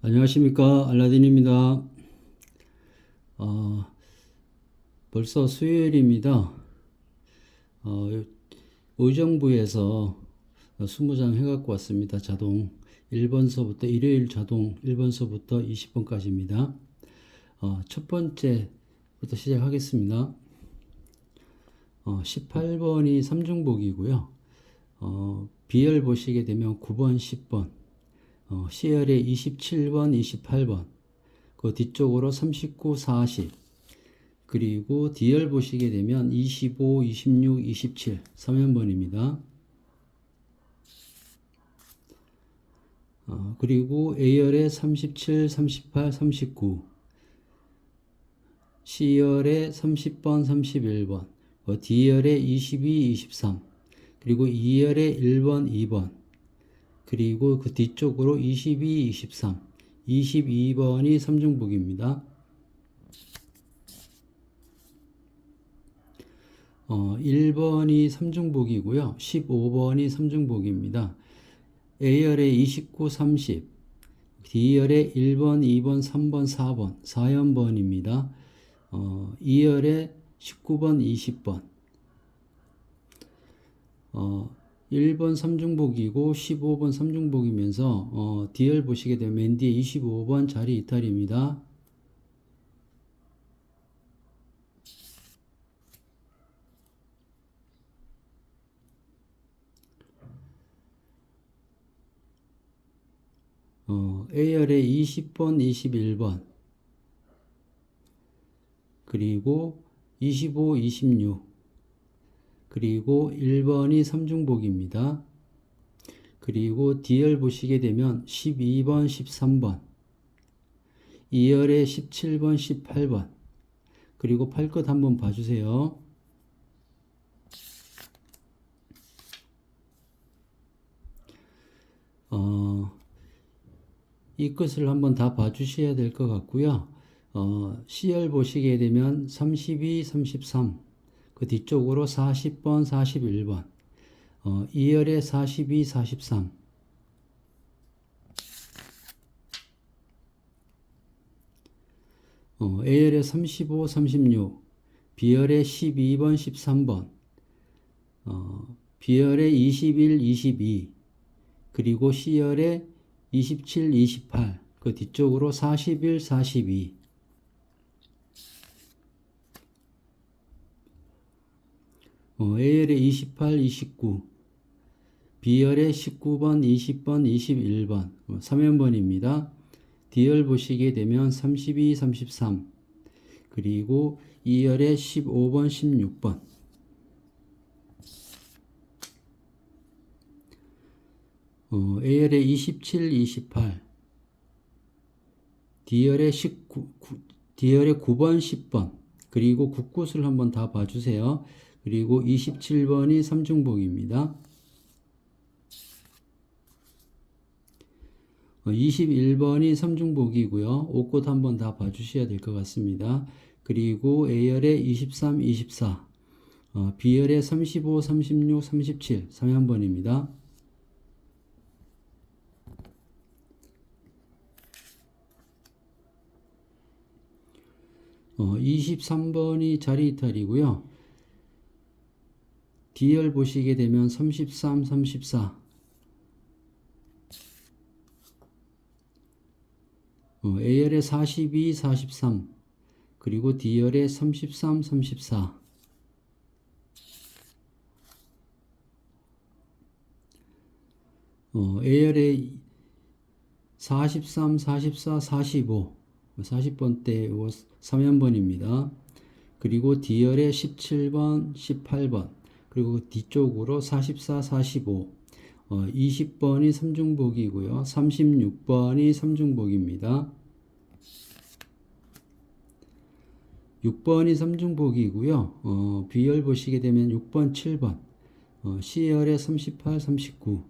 안녕하십니까 알라딘입니다. 어, 벌써 수요일입니다. 어, 의정부에서 20장 해갖고 왔습니다. 자동 1번서부터 일요일 자동 1번서부터 20번까지입니다. 어, 첫 번째부터 시작하겠습니다. 어, 18번이 삼중복이고요. 어, 비열 보시게 되면 9번, 10번, 어, C열에 27번, 28번, 그 뒤쪽으로 39, 40, 그리고 D열 보시게 되면 25, 26, 27, 3연번입니다. 어, 그리고 A열에 37, 38, 39, C열에 30번, 31번, 어, D열에 22, 23, 그리고 E열에 1번, 2번, 그리고 그 뒤쪽으로 22, 23, 22번이 삼중복입니다. 어, 1번이 삼중복이고요. 15번이 삼중복입니다. A열에 29, 30, D열에 1번, 2번, 3번, 4번, 4연번입니다. 어, 2열에 19번, 20번. 어, 1번 3중복이고 15번 3중복이면서 어, D열 보시게 되면 맨 뒤에 25번 자리 이탈입니다. 어, A열에 20번, 21번, 그리고 25, 26, 그리고 1번이 삼중복입니다. 그리고 D열 보시게 되면 12번, 13번, 2열에 17번, 18번, 그리고 팔끝 한번 봐주세요. 어, 이 끝을 한번 다 봐주셔야 될 것 같고요. 어, C열 보시게 되면 32, 33, 그 뒤쪽으로 40번, 41번, 어, 2열에 42, 43, 어, A열에 35, 36, B열에 12번, 13번, 어, B열에 21, 22, 그리고 C열에 27, 28, 그 뒤쪽으로 41, 42, 어, A열에 28, 29, B열에 19번, 20번, 21번, 3연번입니다. D열 보시게 되면 32, 33, 그리고 2열에 15번, 16번, 어, A열에 27, 28, D열에 19, D열에 9번, 10번, 그리고 국굿을 한번 다 봐주세요. 그리고 27번이 삼중복입니다. 21번이 삼중복이고요. 옷꽃 한번 다 봐주셔야 될 것 같습니다. 그리고 A열에 23, 24, 어, B열에 35, 36, 37, 3연번입니다. 어, 23번이 자리 이탈이고요. D열 보시게 되면 33, 34. 어, A열에 42, 43. 그리고 D열에 33, 34. 어, A열에 43, 44, 45. 40번대 3연번입니다. 그리고 D열에 17번, 18번. 그리고 그 뒤쪽으로 44, 45, 어, 20번이 삼중복이고요. 36번이 삼중복입니다. 6번이 삼중복이고요. 어, B열 보시게 되면 6번, 7번, 어, C열에 38, 39,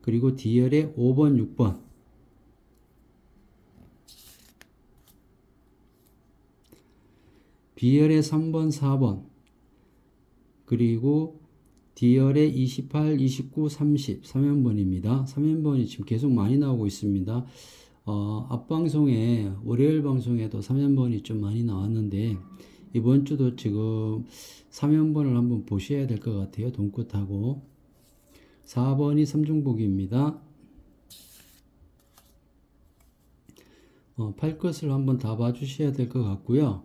그리고 D열에 5번, 6번, B열에 3번, 4번, 그리고 D열에 28, 29, 30, 3연번입니다. 3연번이 지금 계속 많이 나오고 있습니다. 어, 앞방송에 월요일 방송에도 3연번이 좀 많이 나왔는데 이번 주도 지금 3연번을 한번 보셔야 될 것 같아요. 돈끝하고 4번이 삼중복입니다. 어, 팔 것을 한번 다 봐주셔야 될 것 같고요.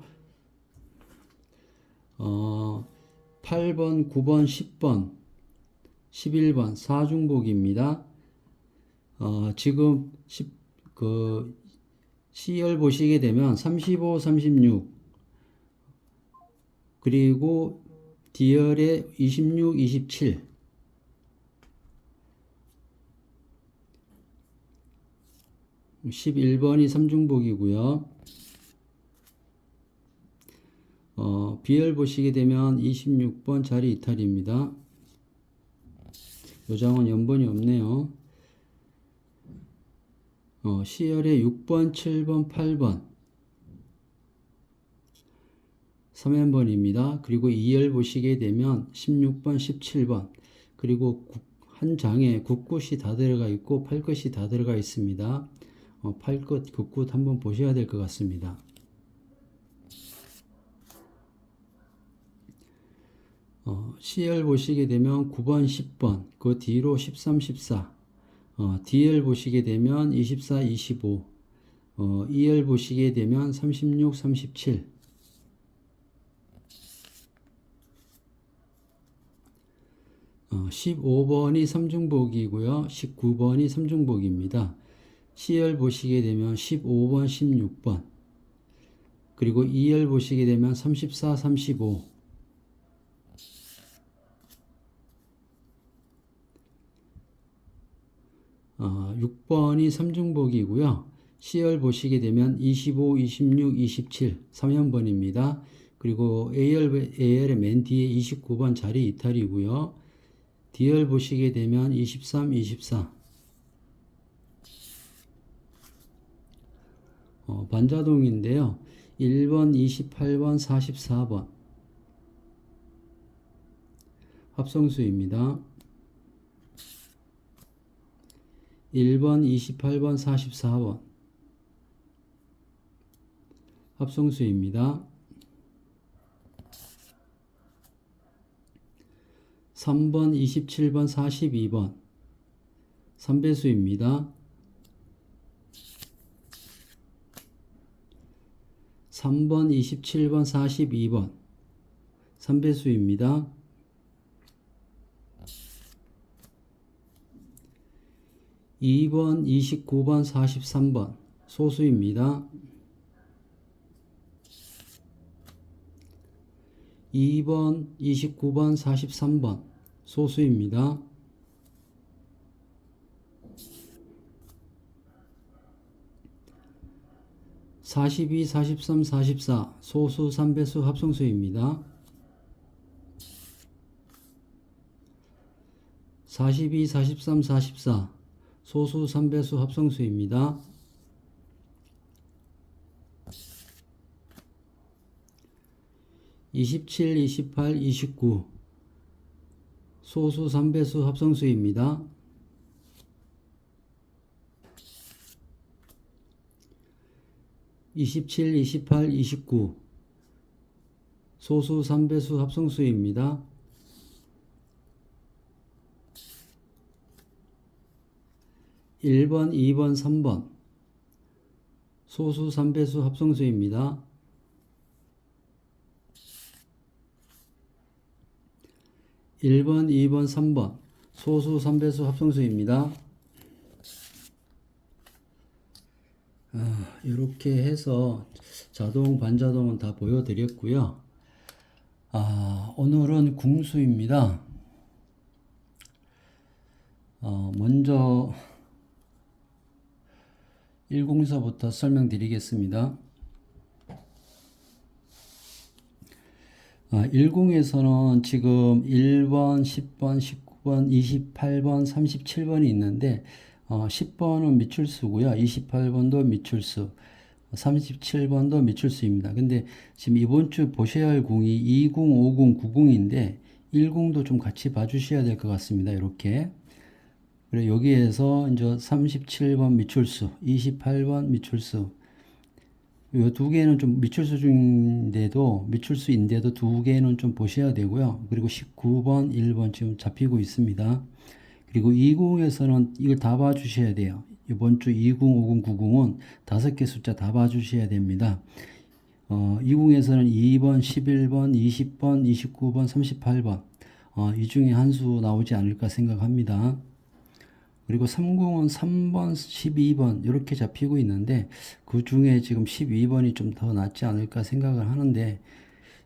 어, 8번, 9번, 10번, 11번 사중복입니다. 어, 지금 10, 그 C열 보시게 되면 35, 36 그리고 D열에 26, 27 11번이 삼중복이고요. 어, B열 보시게 되면 26번 자리 이탈입니다. 요장은 연번이 없네요. 어, C열에 6번, 7번, 8번 3연번입니다. 그리고 2열 보시게 되면 16번, 17번 그리고 국- 한 장에 국굿이 다 들어가 있고 팔끝이 다 들어가 있습니다. 어, 팔끝, 국굿 한번 보셔야 될 것 같습니다. 어, C열 보시게 되면 9번, 10번, 그 뒤로 13, 14, 어, D열 보시게 되면 24, 25, 어, E열 보시게 되면 36, 37, 어, 15번이 삼중복이고요. 19번이 삼중복입니다. C열 보시게 되면 15번, 16번, 그리고 E열 보시게 되면 34, 35, 어, 6번이 삼중복이고요. C열 보시게 되면 25, 26, 27, 3연번입니다. 그리고 A열, A열의 맨 뒤에 29번 자리 이탈이고요. D열 보시게 되면 23, 24. 어, 반자동인데요. 1번, 28번, 44번. 합성수입니다. 1번, 28번, 44번. 합성수입니다. 3번, 27번, 42번. 3배수입니다. 3번, 27번, 42번. 3배수입니다. 2번, 29번, 43번 소수입니다. 2번, 29번, 43번 소수입니다. 사십이, 사십삼, 사십사 소수 3배수 합성수입니다. 42, 43, 44 소수 3배수 합성수입니다. 이십칠, 이십팔, 소수 3배수 합성수입니다. 이십칠, 이십팔, 소수 3배수 합성수입니다. 1번, 2번, 3번 소수 3배수 합성수입니다. 1번, 2번, 3번 소수 3배수 합성수입니다. 아, 이렇게 해서 자동, 반자동은 다 보여드렸고요. 아, 오늘은 궁수입니다. 어, 먼저 1공서부터 설명드리겠습니다. 아, 1공에서는 지금 1번, 10번, 19번, 28번, 37번이 있는데 어, 10번은 미출수고요. 28번도 미출수, 37번도 미출수입니다. 근데 지금 이번 주 보셔야 할 공이 2공, 5공, 9공인데 1공도 좀 같이 봐주셔야 될 것 같습니다. 이렇게 그리고 여기에서 이제 37번 미출수, 28번 미출수. 이 두 개는 좀 미출수 중인데도, 미출수인데도 두 개는 좀 보셔야 되고요. 그리고 19번, 1번 지금 잡히고 있습니다. 그리고 20에서는 이걸 다 봐주셔야 돼요. 이번 주 20, 50, 90은 다섯 개 숫자 다 봐주셔야 됩니다. 어, 20에서는 2번, 11번, 20번, 29번, 38번. 어, 이 중에 한 수 나오지 않을까 생각합니다. 그리고 30은 3번, 12번 이렇게 잡히고 있는데 그 중에 지금 12번이 좀 더 낫지 않을까 생각을 하는데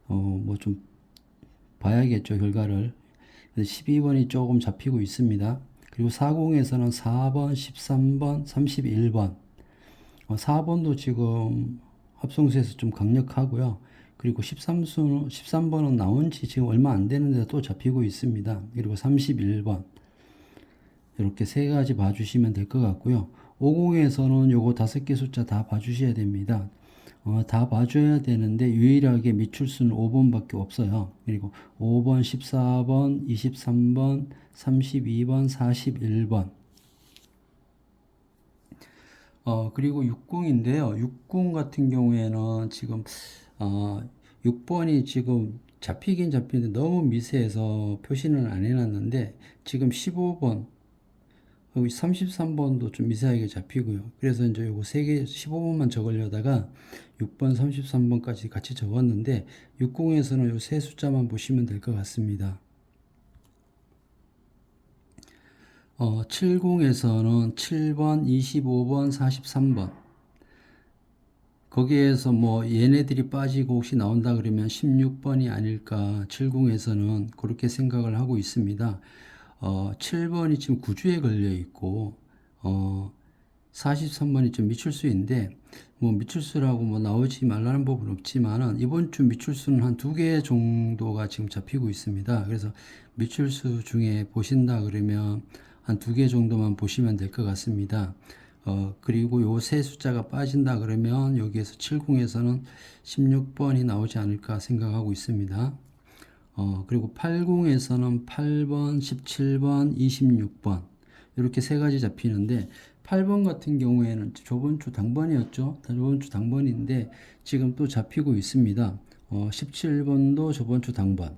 어, 뭐 좀 봐야겠죠 결과를. 12번이 조금 잡히고 있습니다. 그리고 40에서는 4번, 13번, 31번. 어, 4번도 지금 합성수에서 좀 강력하고요. 그리고 13수, 13번은 나온 지 지금 얼마 안 되는데 또 잡히고 있습니다. 그리고 31번. 이렇게 세 가지 봐주시면 될 것 같고요. 50에서는 요거 다섯 개 숫자 다 봐주셔야 됩니다. 어, 다 봐줘야 되는데 유일하게 미출 수는 5번밖에 없어요. 그리고 5번, 14번, 23번, 32번, 41번. 어, 그리고 60인데요. 60 같은 경우에는 지금, 어, 6번이 지금 잡히긴 잡히는데 너무 미세해서 표시는 안 해놨는데 지금 15번, 여기 33번도 좀 미세하게 잡히고요. 그래서 이제 요거 3개 15번만 적으려다가 6번, 33번까지 같이 적었는데 60에서는 요 세 숫자만 보시면 될 것 같습니다. 어, 70에서는 7번, 25번, 43번. 거기에서 뭐 얘네들이 빠지고 혹시 나온다 그러면 16번이 아닐까 70에서는 그렇게 생각을 하고 있습니다. 어, 7번이 지금 구주에 걸려 있고 어, 43번이 좀 미출수인데 뭐 미출수라고 뭐 나오지 말라는 법은 없지만은 이번 주 미출수는 한 두 개 정도가 지금 잡히고 있습니다. 그래서 미출수 중에 보신다 그러면 한 두 개 정도만 보시면 될 것 같습니다. 어, 그리고 요 세 숫자가 빠진다 그러면 여기에서 70에서는 16번이 나오지 않을까 생각하고 있습니다. 어, 그리고 80에서는 8번, 17번, 26번. 이렇게 세 가지 잡히는데 8번 같은 경우에는 저번 주 당번이었죠. 저번 주 당번인데 지금 또 잡히고 있습니다. 어, 17번도 저번 주 당번.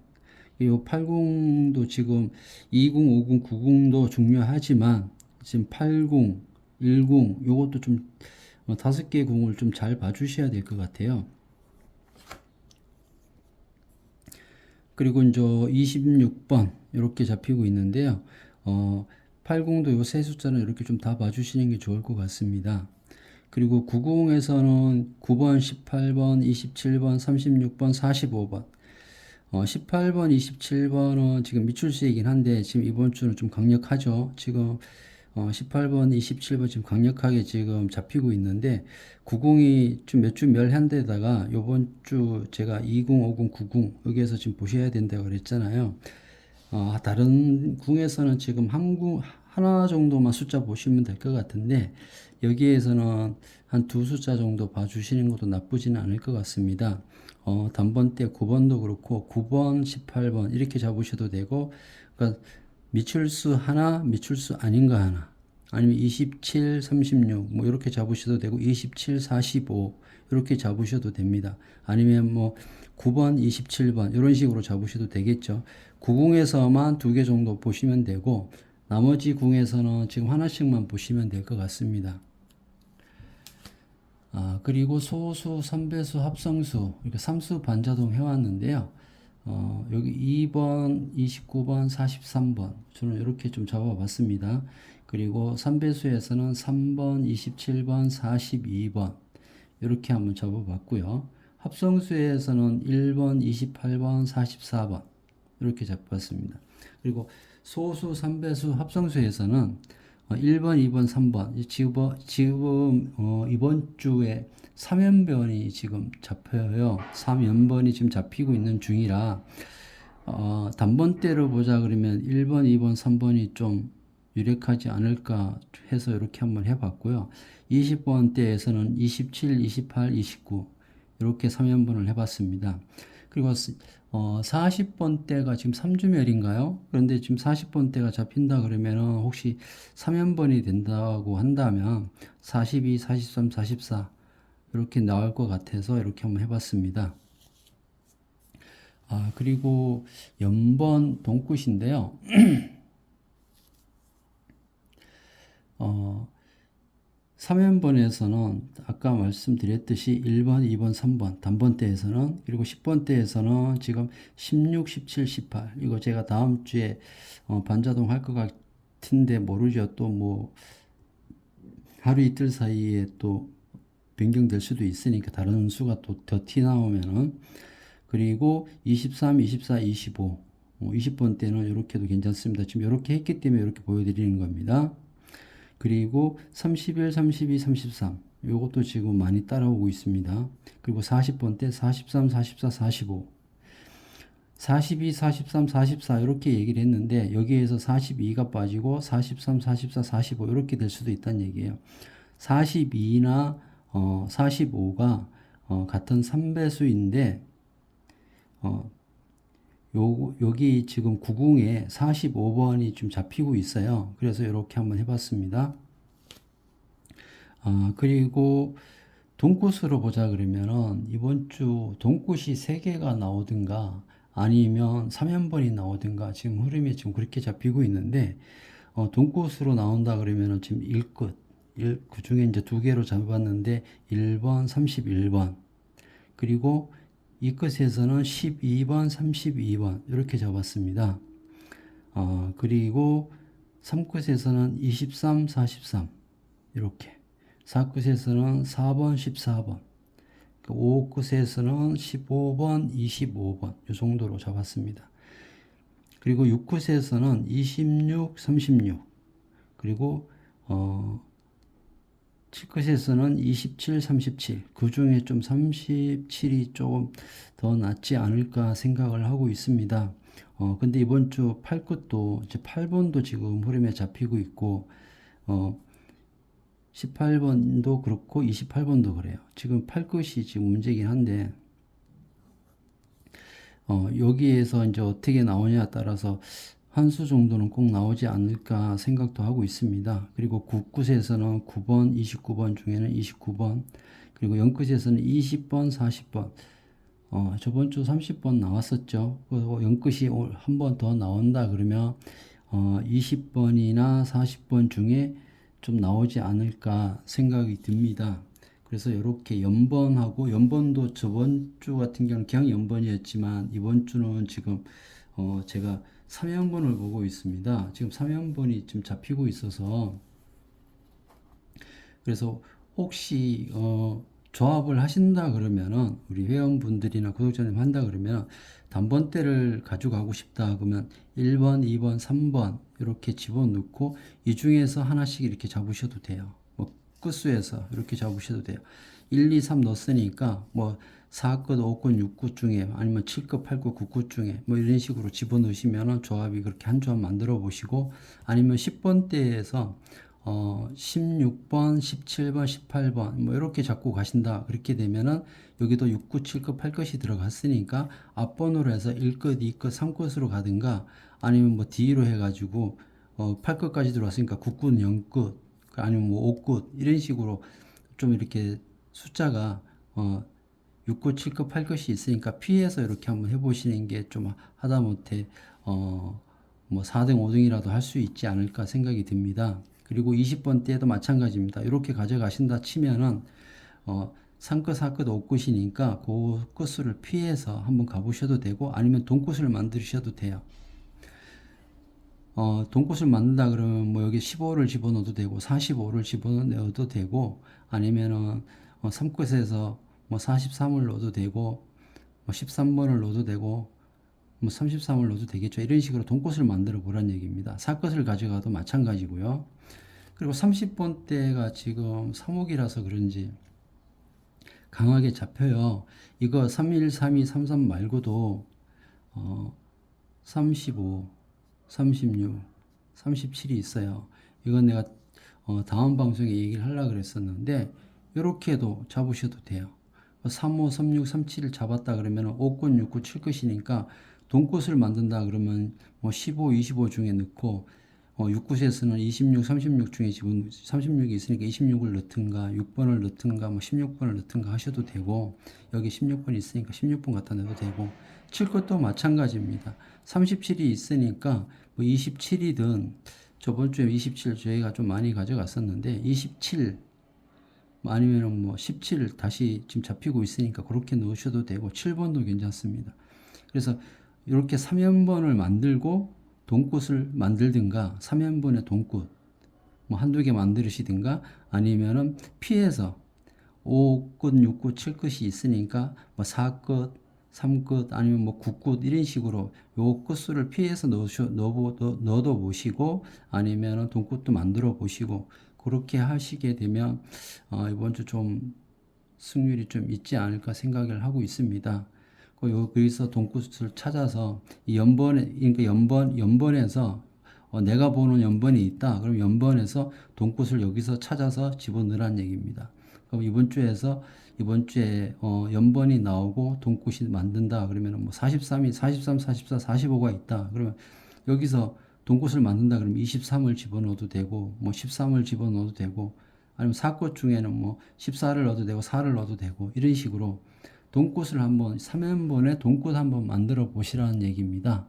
이 80도 지금 20, 50, 90도 중요하지만 지금 80, 10 요것도 좀 어, 다섯 개 공을 좀 잘 봐주셔야 될 것 같아요. 그리고 이제 26번 이렇게 잡히고 있는데요. 어, 80도 요 세 숫자는 이렇게 좀 다 봐주시는 게 좋을 것 같습니다. 그리고 90에서는 9번, 18번, 27번, 36번, 45번. 어, 18번, 27번은 지금 미출수이긴 한데 지금 이번 주는 좀 강력하죠. 지금 어, 18번, 27번 지금 강력하게 지금 잡히고 있는데 90이 좀 몇 주 멸한 데다가 요번 주 제가 20, 50, 90 여기에서 지금 보셔야 된다고 그랬잖아요. 어, 다른 궁에서는 지금 한 궁 하나 정도만 숫자 보시면 될 것 같은데 여기에서는 한 두 숫자 정도 봐주시는 것도 나쁘지는 않을 것 같습니다. 어, 단번 때 9번도 그렇고 9번, 18번 이렇게 잡으셔도 되고 그러니까 미출수 하나, 미출수 아닌 거 하나 아니면 27, 36 뭐 이렇게 잡으셔도 되고 27, 45 이렇게 잡으셔도 됩니다. 아니면 뭐 9번, 27번 이런 식으로 잡으셔도 되겠죠. 90에서만 두 개 정도 보시면 되고 나머지 궁에서는 지금 하나씩만 보시면 될 것 같습니다. 아, 그리고 소수, 삼배수, 합성수 이렇게 삼수 반자동 해왔는데요. 어, 여기 2번, 29번, 43번 저는 이렇게 좀 잡아봤습니다. 그리고 3배수에서는 3번, 27번, 42번 이렇게 한번 잡아봤고요. 합성수에서는 1번, 28번, 44번 이렇게 잡았습니다. 그리고 소수, 3배수, 합성수에서는 1번, 2번, 3번 지금, 지금 어, 이번 주에 3연변이 지금 잡혀요. 3연변이 지금 잡히고 있는 중이라 어, 단번대로 보자 그러면 1번, 2번, 3번이 좀 유력하지 않을까 해서 이렇게 한번 해봤고요. 20번대에서는 27, 28, 29 이렇게 3연분을 해봤습니다. 그리고 스- 어, 40번대가 지금 3주멸인가요? 그런데 지금 40번대가 잡힌다 그러면은 혹시 3연번이 된다고 한다면 42, 43, 44 이렇게 나올 것 같아서 이렇게 한번 해봤습니다. 아, 그리고 연번 동굿인데요. 어, 3연번에서는 아까 말씀드렸듯이 1번, 2번, 3번 단번대에서는 그리고 10번대에서는 지금 16, 17, 18 이거 제가 다음 주에 어, 반자동 할 것 같은데 모르죠. 또 뭐 하루 이틀 사이에 또 변경될 수도 있으니까 다른 수가 또 더 티 나오면은 그리고 23, 24, 25 어, 20번 때는 이렇게도 괜찮습니다. 지금 이렇게 했기 때문에 이렇게 보여드리는 겁니다. 그리고 31, 32, 33 요것도 지금 많이 따라오고 있습니다. 그리고 40번 때 43, 44, 45 42, 43, 44 이렇게 얘기를 했는데 여기에서 42가 빠지고 43, 44, 45 이렇게 될 수도 있다는 얘기예요. 42나 어, 45가 어, 같은 3배수인데 어, 요, 여기 지금 90에 45번이 좀 잡히고 있어요. 그래서 이렇게 한번 해봤습니다. 아, 그리고 돈꽃으로 보자 그러면은 이번 주 돈꽃이 3개가 나오든가 아니면 3연번이 나오든가 지금 흐름이 지금 그렇게 잡히고 있는데 어, 돈꽃으로 나온다 그러면은 지금 1끝 일, 그 중에 이제 두 개로 잡았는데 1번, 31번 그리고 이 끝에서는 12번, 32번 이렇게 잡았습니다. 어, 그리고 3끝에서는 23, 43 이렇게 4끝에서는 4번, 14번 5끝에서는 15번, 25번 이 정도로 잡았습니다. 그리고 6끝에서는 26, 36 그리고 어, 7 끝에서는 27, 37. 그 중에 좀 37이 조금 더 낫지 않을까 생각을 하고 있습니다. 어, 근데 이번 주 8끝도 이제 8번도 지금 흐름에 잡히고 있고, 어, 18번도 그렇고 28번도 그래요. 지금 8끝이 지금 문제긴 한데, 어, 여기에서 이제 어떻게 나오냐에 따라서 한 수 정도는 꼭 나오지 않을까 생각도 하고 있습니다. 그리고 9끝에서는 9번, 29번 중에는 29번, 그리고 0끝에서는 20번, 40번, 어, 저번 주 30번 나왔었죠. 그리고 0끝이 한 번 더 나온다 그러면, 어, 20번이나 40번 중에 좀 나오지 않을까 생각이 듭니다. 그래서 이렇게 연번하고 연번도 저번 주 같은 경우는 그냥 연번이었지만 이번 주는 지금 어 제가 3연번을 보고 있습니다. 지금 3연번이 지금 잡히고 있어서 그래서 혹시 어 조합을 하신다 그러면은 우리 회원분들이나 구독자님 한다 그러면 단번대를 가져가고 싶다 그러면 1번, 2번, 3번 이렇게 집어넣고 이 중에서 하나씩 이렇게 잡으셔도 돼요. 뭐 끝수에서 이렇게 잡으셔도 돼요. 1, 2, 3 넣었으니까 뭐 4끝, 5끝, 6끝 중에 아니면 7끝, 8끝, 9끝 중에 뭐 이런 식으로 집어넣으시면은 조합이 그렇게 한 조합 만들어 보시고 아니면 10번대에서 어 16번, 17번, 18번 뭐 이렇게 잡고 가신다. 그렇게 되면은 여기도 6, 9, 7끝, 8끝이 들어갔으니까 앞번호로 해서 1끝, 2끝, 3끝으로 가든가 아니면 뭐 D로 해 가지고 어 8끝까지 들어왔으니까 9끝, 0끝 아니면 뭐 5끝 이런 식으로 좀 이렇게 숫자가 어 6급, 7급, 8급이 있으니까 피해서 이렇게 한번 해보시는 게 좀 하다못해 어, 뭐 4등, 5등이라도 할 수 있지 않을까 생각이 듭니다. 그리고 20번 때도 마찬가지입니다. 이렇게 가져가신다 치면은 어, 3급, 4급, 5급이니까 그 끝수를 피해서 한번 가보셔도 되고 아니면 돈끝을 만드셔도 돼요. 어, 돈꽃을 만든다 그러면 뭐 여기 15를 집어넣어도 되고 45를 집어넣어도 되고 아니면은 어, 3끝에서 뭐 43을 넣어도 되고 뭐 13번을 넣어도 되고 뭐 33을 넣어도 되겠죠. 이런 식으로 돈꽃을 만들어 보란 얘기입니다. 4끝을 가져가도 마찬가지고요. 그리고 30번 대가 지금 3옥이라서 그런지 강하게 잡혀요. 이거 31, 32, 33 말고도 어, 35, 36, 37이 있어요. 이건 내가 어, 다음 방송에 얘기를 하려고 그랬었는데 이렇게도 잡으셔도 돼요. 35, 36, 37을 잡았다 그러면 5끝, 6끝, 7끝이니까 돈꽃을 만든다 그러면 뭐 15, 25 중에 넣고 어, 6끝에서는 26, 36 중에 지금 36이 있으니까 26을 넣든가 6번을 넣든가 뭐 16번을 넣든가 하셔도 되고 여기 16번이 있으니까 16번 갖다 넣어도 되고 7끝도 마찬가지입니다. 37이 있으니까 뭐 27이든 저번 주에 27 저희가 좀 많이 가져갔었는데 27 뭐 아니면은 뭐 17 다시 지금 잡히고 있으니까 그렇게 넣으셔도 되고 7번도 괜찮습니다. 그래서 이렇게 3연번을 만들고 돈꽃을 만들든가 3연번의 돈꽃 뭐 한두 개 만들으시든가 아니면은 피해서 5끝, 6끝, 7끝이 있으니까 뭐 4끝, 3끝 아니면 뭐 9끝 이런 식으로 요 끝수를 피해서 넣으셔, 넣어도 보시고 아니면은 돈꽃도 만들어 보시고 그렇게 하시게 되면 어, 이번 주 좀 승률이 좀 있지 않을까 생각을 하고 있습니다. 그 요- 여기서 돈꽃을 찾아서 이 연번에 그러니까 연번 연번에서 어, 내가 보는 연번이 있다. 그럼 연번에서 돈꽃을 여기서 찾아서 집어넣으란 얘기입니다. 그럼 이번 주에서 이번 주에 어, 연번이 나오고 돈꽃이 만든다. 그러면 뭐 43이 43, 44, 45가 있다. 그러면 여기서 돈꽃을 만든다. 그러면 23을 집어넣어도 되고 뭐 13을 집어넣어도 되고 아니면 4꽃 중에는 뭐 14를 넣어도 되고 4를 넣어도 되고 이런 식으로 돈꽃을 한번 3연번에 돈꽃 한번 만들어 보시라는 얘기입니다.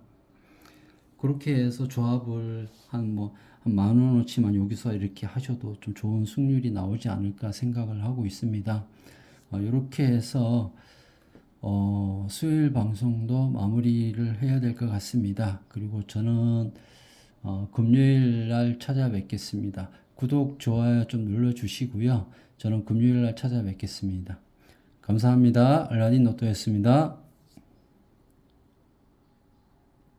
그렇게 해서 조합을 한 뭐 한 만 원어치만 여기서 이렇게 하셔도 좀 좋은 승률이 나오지 않을까 생각을 하고 있습니다. 어, 이렇게 해서 어, 수요일 방송도 마무리를 해야 될 것 같습니다. 그리고 저는 어, 금요일 날 찾아뵙겠습니다. 구독, 좋아요 좀 눌러주시고요. 저는 금요일 날 찾아뵙겠습니다. 감사합니다. 알라딘 노또였습니다.